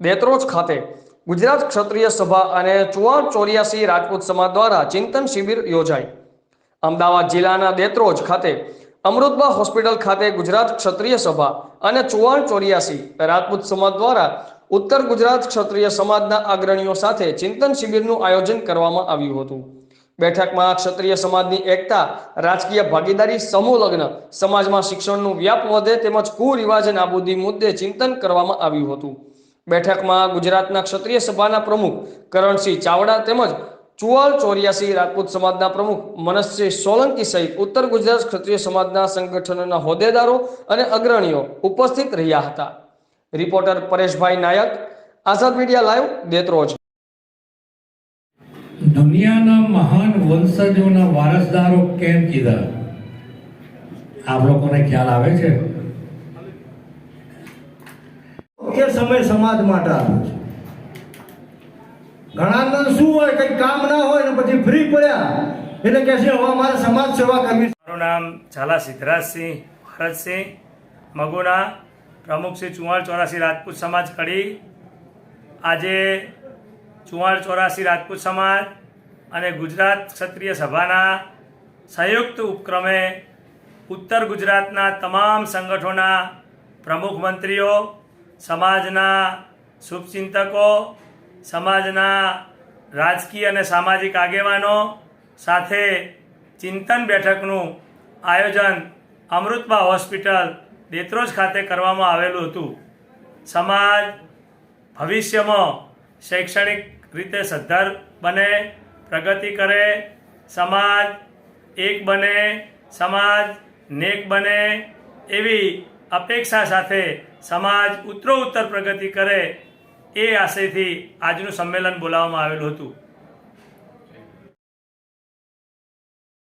દેત્રોજ ખાતે ગુજરાત ક્ષત્રિય સભા અને ચુવાણ ચોર્યાસી રાજપૂત સમાજ દ્વારા ચિંતન શિબિર યોજાઈ. અમદાવાદ જિલ્લાના દેત્રોજ ખાતે અમૃતબા હોસ્પિટલ ખાતે ગુજરાત ક્ષત્રિય સભા અને ચુવાણ ચોર્યાસી રાજપૂત સમાજ દ્વારા ઉત્તર ગુજરાત ક્ષત્રિય સમાજના અગ્રણીઓ સાથે ચિંતન શિબિરનું આયોજન કરવામાં આવ્યું હતું. બેઠકમાં ક્ષત્રિય સમાજની એકતા, રાજકીય ભાગીદારી, સમૂહ લગ્ન, સમાજમાં શિક્ષણનું વ્યાપ વધે તેમજ કુરિવાજ નાબૂદી મુદ્દે ચિંતન કરવામાં આવ્યું હતું. બેઠકમાં ગુજરાતના ક્ષત્રિય સભાના પ્રમુખ કરણસિંહ ચાવડા તેમજ ચુવાલ ચોર્યાસી રાજપૂત સમાજના પ્રમુખ મનસસિંહ સોલંકી સહિત ઉત્તર ગુજરાત ક્ષત્રિય સમાજના સંગઠનોના હોદ્દેદારો અને અગ્રણીઓ ઉપસ્થિત રહ્યા હતા. Reporter Pareshbhai Nayak, Azad media live, Detroj. દુનિયાના મહાન વંશજોના વારસદારો કેમ કીધા? આપ લોકોને ખ્યાલ આવે છે? એ સમય સમાજ માટે આપ્યો છે. ઘણા શું હોય, કંઈ કામ ના હોય ને પછી ફ્રી પડ્યા, એટલે કે છે, હવે મારે સમાજ સેવા કરવી મારું નામ ઝાલા સિદ્ધરાજસિંહ ભરતસિંહ, મગુના પ્રમુખ શ્રી ચુવાણ ચોરાસી રાજપૂત સમાજ કડી. આજે ચુવાણ ચોરાસી રાજપૂત સમાજ અને ગુજરાત ક્ષત્રિય સભાના સંયુક્ત ઉપક્રમે ઉત્તર ગુજરાતના તમામ સંગઠનોના પ્રમુખ મંત્રીઓ સમાજના શુભચિંતકો, સમાજના રાજકીય અને સામાજિક આગેવાનો સાથે ચિંતન બેઠકનું આયોજન અમૃતબા હોસ્પિટલ દેત્રોજ ખાતે કરવામાં આવેલું હતું. સમાજ ભવિષ્યમાં શૈક્ષણિક રીતે સદ્ધર બને, પ્રગતિ કરે, સમાજ એક બને, સમાજ નેક બને એવી અપેક્ષા સાથે સમાજ ઉત્તરોત્તર પ્રગતિ કરે એ આશયથી આજનું સંમેલન બોલાવવામાં આવેલું હતું.